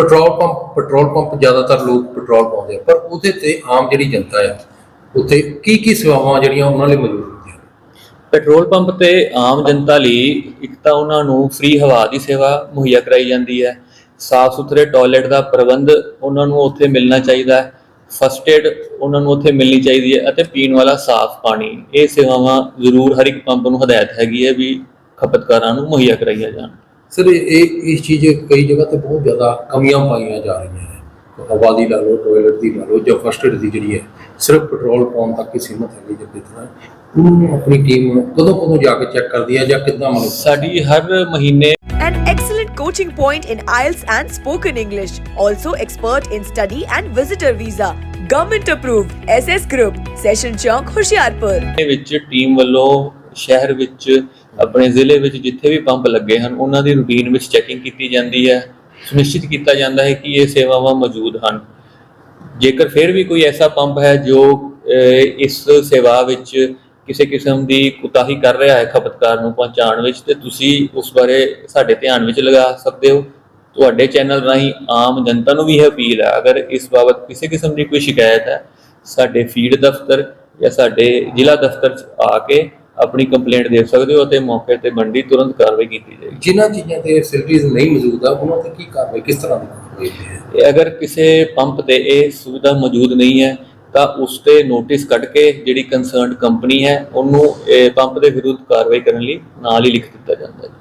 Petrol pump petrol pump ਜ਼ਿਆਦਾਤਰ ਲੋਕ petrol ਪਾਉਂਦੇ ਆ, ਪਰ ਉਹਦੇ ਤੇ ਆਮ ਜਿਹੜੀ ਜਨਤਾ ਆ, ਉੱਥੇ ਕੀ ਕੀ ਸੇਵਾਵਾਂ ਜਿਹੜੀਆਂ ਉਹਨਾਂ ਲਈ ਮੌਜੂਦ ਹੁੰਦੀਆਂ ਪੈਟਰੋਲ ਪੰਪ ਤੇ ਆਮ ਜਨਤਾ ਲਈ ਇੱਕ ਤਾਂ ਉਹਨਾਂ ਨੂੰ ਫ੍ਰੀ ਹਵਾ ਦੀ ਸੇਵਾ ਮੁਹੱਈਆ ਕਰਾਈ ਜਾਂਦੀ ਹੈ, ਸਾਫ਼ ਸੁਥਰੇ ਟਾਇਲਟ ਦਾ ਪ੍ਰਬੰਧ ਉਹਨਾਂ ਨੂੰ ਉੱਥੇ ਮਿਲਣਾ ਚਾਹੀਦਾ ਹੈ ਫਸਟ ਏਡ ਉਹਨਾਂ ਨੂੰ ਉੱਥੇ ਮਿਲਣੀ ਚਾਹੀਦੀ ਹੈ ਅਤੇ ਪੀਣ ਵਾਲਾ ਸਾਫ਼ ਪਾਣੀ, ਇਹ ਸੇਵਾਵਾਂ ਜ਼ਰੂਰ ਹਰ ਇੱਕ ਪੰਪ ਨੂੰ ਹਦਾਇਤ ਹੈਗੀ ਹੈ ਵੀ ਖਪਤਕਾਰਾਂ ਨੂੰ ਮੁਹੱਈਆ ਕਰਾਈਆਂ ਜਾਣ। ਸਰ ਇਹ ਇਹ- ਇਸ ਚੀਜ਼ ਕਈ ਜਗ੍ਹਾ ਤੇ ਬਹੁਤ ਜ਼ਿਆਦਾ ਕਮੀਆਂ ਪਾਈਆਂ ਜਾ ਰਹੀਆਂ ਹੈ ਹਵਾ ਦੀ ਲਾ ਲਓ ਟਾਇਲਟ ਦੀ ਲਾ ਲਓ ਜਾਂ ਫਸਟ ਏਡ ਦੀ ਜਿਹੜੀ ਹੈ ਸਿਰਫ ਪੈਟਰੋਲ ਪਾਉਣ ਤੱਕ ਹੀ ਸੀਮਤ ਹੈਗੀ ਜਾਂ ਕਿਤਨਾ ਉਹਨੂੰ ਆਪਣੀ ਟੀਮ ਕਦੋਂ ਕਦੋਂ ਜਾ ਕੇ ਚੈੱਕ ਕਰਦੀ ਹੈ ਜਾਂ ਕਿੱਦਾਂ ਮਤਲਬ ਸਾਡੀ ਹਰ ਮਹੀਨੇ An excellent coaching point in IELTS and spoken English. Also expert in study and visitor visa. Government approved. SS Group. Session Chowk, Hoshiarpur. ਦੇ ਵਿੱਚ ਟੀਮ ਵੱਲੋਂ ਸ਼ਹਿਰ ਵਿੱਚ, ਆਪਣੇ ਜ਼ਿਲ੍ਹੇ ਵਿੱਚ ਜਿੱਥੇ ਵੀ ਪੰਪ ਲੱਗੇ ਹਨ, ਉਹਨਾਂ ਦੀ ਰੂਟੀਨ ਵਿੱਚ ਚੈਕਿੰਗ ਕੀਤੀ ਜਾਂਦੀ ਹੈ। ਸੁਨਿਸ਼ਚਿਤ ਕੀਤਾ ਜਾਂਦਾ ਹੈ ਕਿ ਇਹ ਸੇਵਾਵਾਂ ਮੌਜੂਦ ਹਨ। ਜੇਕਰ ਫਿਰ ਵੀ ਕੋਈ ਐਸਾ ਪੰਪ ਹੈ ਜੋ ਇਸ ਸੇਵਾ ਵਿੱਚ ਕਿਸੇ ਕਿਸਮ ਦੀ ਕੁਤਾਹੀ ਕਰ ਰਿਹਾ ਹੈ ਖਪਤਕਾਰ ਨੂੰ ਪਹੁੰਚਾਉਣ ਵਿੱਚ, ਤੇ ਤੁਸੀਂ ਉਸ ਬਾਰੇ ਸਾਡੇ ਧਿਆਨ ਵਿੱਚ ਲਗਾ ਸਕਦੇ ਹੋ। ਤੁਹਾਡੇ ਚੈਨਲ ਰਾਹੀਂ ਆਮ ਜਨਤਾ ਨੂੰ ਵੀ ਇਹ ਅਪੀਲ ਹੈ, ਅਗਰ ਇਸ ਬਾਬਤ ਕਿਸੇ ਕਿਸਮ ਦੀ ਕੋਈ ਸ਼ਿਕਾਇਤ ਹੈ, ਸਾਡੇ ਫੀਡ ਦਫ਼ਤਰ ਜਾਂ ਸਾਡੇ ਜ਼ਿਲ੍ਹਾ ਦਫ਼ਤਰ 'ਚ ਆ ਕੇ ਆਪਣੀ ਕੰਪਲੇਂਟ ਦੇ ਸਕਦੇ ਹੋ ਅਤੇ ਮੌਕੇ ਤੇ ਬੰਦੀ ਤੁਰੰਤ ਕਾਰਵਾਈ ਕੀਤੀ ਜਾਏਗੀ। ਜਿਨ੍ਹਾਂ ਚੀਜ਼ਾਂ ਤੇ ਫੈਸਿਲਿਟੀਜ਼ ਨਹੀਂ ਮੌਜੂਦ ਆ ਉਹਨਾਂ ਤੇ ਕੀ ਕਾਰਵਾਈ ਕਿਸ ਤਰ੍ਹਾਂ ਦੀ ਕਾਰਵਾਈ ਹੈ? ਇਹ ਅਗਰ ਕਿਸੇ ਪੰਪ ਤੇ ਇਹ ਸੁਵਿਧਾ ਮੌਜੂਦ ਨਹੀਂ ਹੈ ਤਾਂ ਉਸ ਤੇ ਨੋਟਿਸ ਕੱਢ ਕੇ ਜਿਹੜੀ ਕੰਸਰਨਡ ਕੰਪਨੀ ਹੈ ਉਹਨੂੰ ਇਹ ਪੰਪ ਦੇ ਵਿਰੁੱਧ ਕਾਰਵਾਈ ਕਰਨ ਲਈ ਨਾਲ ਹੀ ਲਿਖ ਦਿੱਤਾ ਜਾਂਦਾ ਹੈ।